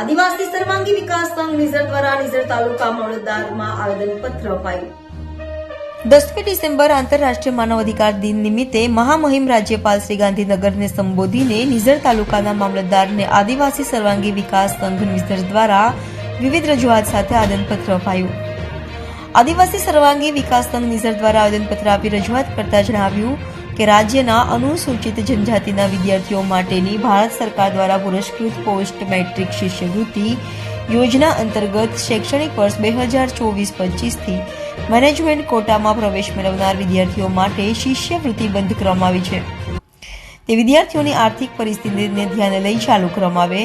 આદિવાસી સર્વાંગી વિકાસ સંઘ નિઝર દ્વારા નિઝર તાલુકા મામલતદારમાં આવેદનપત્ર અપાયું. દસમી ડિસેમ્બર આંતરરાષ્ટ્રીય માનવ અધિકાર દિન નિમિત્તે મહામહિમ રાજ્યપાલ શ્રી ગાંધીનગરને સંબોધીને નિઝર તાલુકાના મામલતદારને આદિવાસી સર્વાંગી વિકાસ સંઘ નિઝર દ્વારા વિવિધ રજૂઆત સાથે આદનપત્ર અપાયું. આદિવાસી સર્વાંગી વિકાસ સંઘ નિઝર દ્વારા આવેદનપત્ર આપી રજૂઆત કરતા જણાવ્યું કે રાજ્યના અનુસૂચિત જનજાતિના વિદ્યાર્થીઓ માટેની ભારત સરકાર દ્વારા પુરસ્કૃત પોસ્ટ મેટ્રિક શિષ્યવૃત્તિ યોજના અંતર્ગત શૈક્ષણિક વર્ષ બે હજાર ચોવીસ પચીસથી મેનેજમેન્ટ કોટામાં પ્રવેશ મેળવનાર વિદ્યાર્થીઓ માટે શિષ્યવૃત્તિ બંધ કરવામાં આવી છે. તે વિદ્યાર્થીઓની આર્થિક પરિસ્થિતિને ધ્યાને લઈ ચાલુ કરવામાં આવે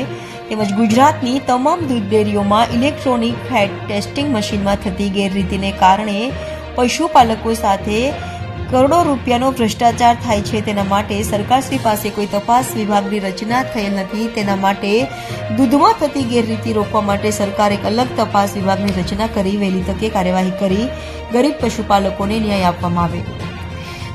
તેમજ ગુજરાતની તમામ દૂધ ડેરીઓમાં ઇલેક્ટ્રોનિક ફેટ ટેસ્ટિંગ મશીનમાં થતી ગેરરીતિને કારણે પશુપાલકો સાથે કરોડો રૂપિયાનો ભ્રષ્ટાચાર થાય છે તેના માટે સરકારશ્રી પાસે કોઈ તપાસ વિભાગની રચના થયેલ નથી. તેના માટે દૂધમાં થતી ગેરરીતિ રોકવા માટે સરકાર એક અલગ તપાસ વિભાગની રચના કરી, વહેલી તકે કાર્યવાહી કરી. ગરીબ પશુપાલકોને ન્યાય આપવામાં આવે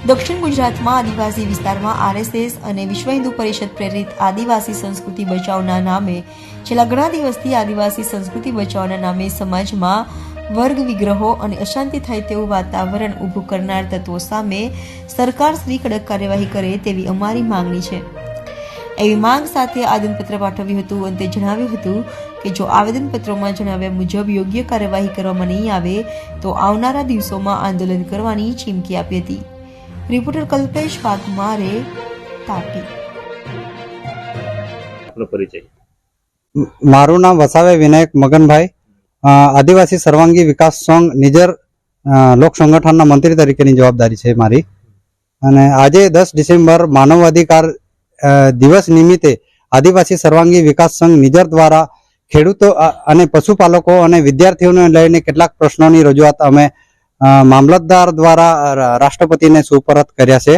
દક્ષિણ ગુજરાતમાં આદિવાસી વિસ્તારમાં આરએસએસ અને વિશ્વ હિન્દુ પરિષદ પ્રેરિત આદિવાસી સંસ્કૃતિ બચાવના નામે છેલ્લા ઘણા દિવસથી આદિવાસી સંસ્કૃતિ બચાવના નામે સમાજમાં વર્ગ વિગ્રહો અને અશાંતિ થાય તેવું વાતાવરણ ઊભું કરનાર તત્વો સામે સરકાર શ્રી કડક કાર્યવાહી કરે તેવી અમારી માંગણી છે. એવી માંગ સાથે આવેદનપત્ર પાઠવ્યું હતું અને તે જણાવ્યું હતું કે જો આવેદનપત્રોમાં જણાવ્યા મુજબ યોગ્ય કાર્યવાહી કરવામાં નહીં આવે તો આવનારા દિવસોમાં આંદોલન કરવાની ચીમકી આપી હતી. રિપોર્ટર કલ્પેશ વાઘમારે તાપી. મારું નામ વસાવે વિનાયક મગનભાઈ. આદિવાસી સર્વાંગી વિકાસ સંઘ નિજર લોક સંગઠનના મંત્રી તરીકેની જવાબદારી છે મારી. અને આજે દસ ડિસેમ્બર માનવ અધિકાર દિવસ નિમિત્તે આદિવાસી સર્વાંગી વિકાસ સંઘ નિજર દ્વારા ખેડૂતો અને પશુપાલકો અને વિદ્યાર્થીઓને લઈને કેટલાક પ્રશ્નોની રજૂઆત અમે મામલતદાર દ્વારા રાષ્ટ્રપતિને સુપરત કર્યા છે.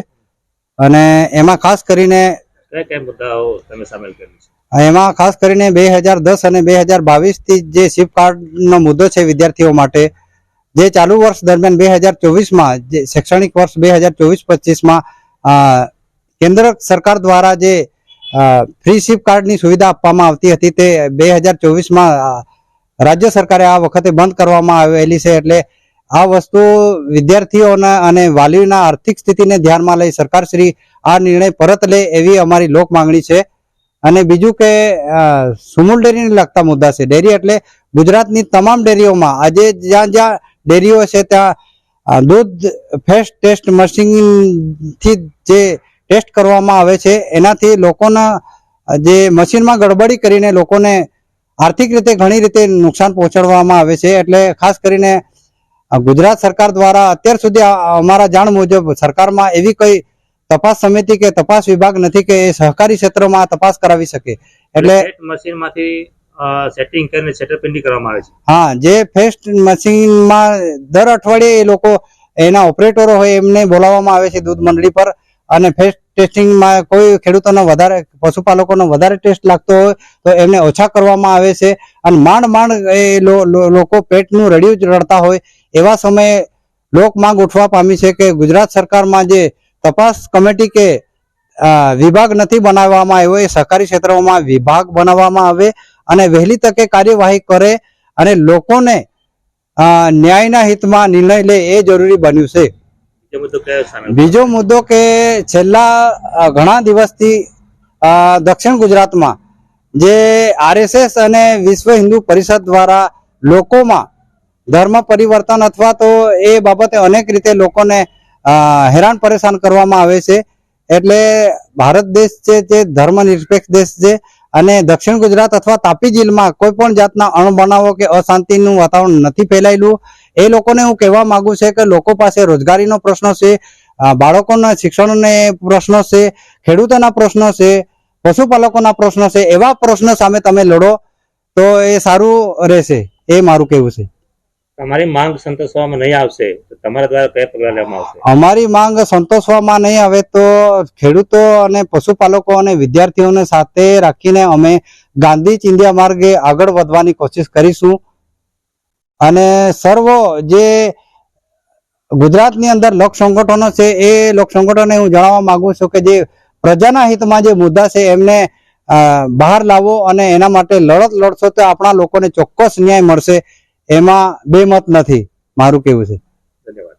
અને એમાં ખાસ કરીને કયા કયા મુદ્દાઓ તમે સામેલ કર્યું છે? એમાં ખાસ કરીને બે હજાર દસ અને બે હજાર બાવીસથી જે શિપ કાર્ડનો મુદ્દો છે વિદ્યાર્થીઓ માટે, જે ચાલુ વર્ષ દરમિયાન બે હજાર ચોવીસમાં, જે શૈક્ષણિક વર્ષ બે હજાર ચોવીસ પચીસમાં કેન્દ્ર સરકાર દ્વારા જે ફ્રી શિપ કાર્ડની સુવિધા આપવામાં આવતી હતી તે બે હજાર ચોવીસમાં રાજ્ય સરકારે આ વખતે બંધ કરવામાં આવેલી છે એટલે આ વસ્તુ વિદ્યાર્થીઓના અને વાલીઓના આર્થિક સ્થિતિને ધ્યાનમાં લઈ સરકારશ્રી આ નિર્ણય પરત લે એવી અમારી લોક માંગણી છે. અને બીજું કે સુમૂલ ડેરીને લગતા મુદ્દા છે. ડેરી એટલે ગુજરાતની તમામ ડેરીઓમાં આજે જ્યાં જ્યાં ડેરીઓ છે, ત્યાં દૂધ, ફેસ્ટ ટેસ્ટ મશીનથી જે ટેસ્ટ કરવામાં આવે છે, એનાથી લોકોના જે મશીનમાં ગડબડી કરીને લોકોને આર્થિક રીતે ઘણી રીતે નુકસાન પહોંચાડવામાં આવે છે. એટલે ખાસ કરીને ગુજરાત સરકાર દ્વારા અત્યાર સુધી અમારા જાણ મુજબ સરકારમાં એવી કોઈ તપાસ સમિતિ કે તપાસ વિભાગ નથી કે એ સહકારી ક્ષેત્રમાં આ તપાસ કરાવી શકે. એટલે મશીનમાંથી સેટિંગ કરીને છેતરપિંડી કરવામાં આવે છે. હા જે ફેસ્ટ મશીનમાં દર અઠવાડિયે એ લોકો એના ઓપરેટરો હોય એમને બોલાવવામાં આવે છે દૂધ મંડળી પર. અને ફેસ્ટ ટેસ્ટિંગમાં કોઈ ખેડૂતોનો વધારે પશુપાલકોનો વધારે ટેસ્ટ લાગતો હોય તો એમને ઓછા કરવામાં આવે છે. અને માંડ માંડ એ લોકો પેટનું રડિયું જ રડતા હોય એવા સમયે લોક માંગ ઉઠવા પામી છે કે ગુજરાત સરકારમાં જે તપાસ કમિટી કે વિભાગ નથી બનાવવામાં આવ્યો એ સહકારી ક્ષેત્રોમાં વિભાગ બનાવવામાં આવે અને વહેલી તકે કાર્યવાહી કરે અને લોકોને ન્યાયના હિતમાં નિર્ણય લે એ જરૂરી બન્યું છે. બીજો મુદ્દો કે છેલ્લા ઘણા દિવસથી દક્ષિણ ગુજરાતમાં જે આરએસએસ અને વિશ્વ હિન્દુ પરિષદ દ્વારા લોકોમાં ધર્મ પરિવર્તન અથવા તો એ બાબતે અનેક રીતે લોકોને હેરાન પરેશાન કરવામાં આવે છે. એટલે ભારત દેશ છે જે ધર્મ નિરપેક્ષ દેશ છે અને દક્ષિણ ગુજરાત અથવા તાપી જિલ્લામાં કોઈ પણ જાતના અણબનાવો કે અશાંતિનું વાતાવરણ નથી ફેલાયેલું. એ લોકોને હું કહેવા માંગુ છે કે લોકો પાસે રોજગારીનો પ્રશ્ન છે બાળકોના શિક્ષણને પ્રશ્નો છે, ખેડૂતોના પ્રશ્નો છે, પશુપાલકોના પ્રશ્નો છે, એવા પ્રશ્નો સામે તમે લડો તો એ સારું રહેશે. એ મારું કહેવું છે. તમારી માંગ સંતોષવામાં નહીં આવશે તમારા દ્વારા કયા પગલા લેવામાં આવશે? અમારી માંગ સંતોષવામાં નહીં આવે તો ખેડૂતો અને પશુપાલકો અને વિદ્યાર્થીઓને સાથે રાખીને અમે ગાંધી ચિંધ્યા માર્ગે આગળ વધવાની કોશિશ કરીશું. અને સર્વ જે ગુજરાતની અંદર લોક સંગઠનો છે, એ લોક સંગઠનોને હું જણાવવા માંગુ છું કે જે પ્રજાના હિતમાં જે મુદ્દા છે, એમને બહાર લાવો અને એના માટે લડત લડશો તો આપણા લોકોને ચોક્કસ ન્યાય મળશે. એમાં બે મત નથી. મારું કેવું છે. ધન્યવાદ.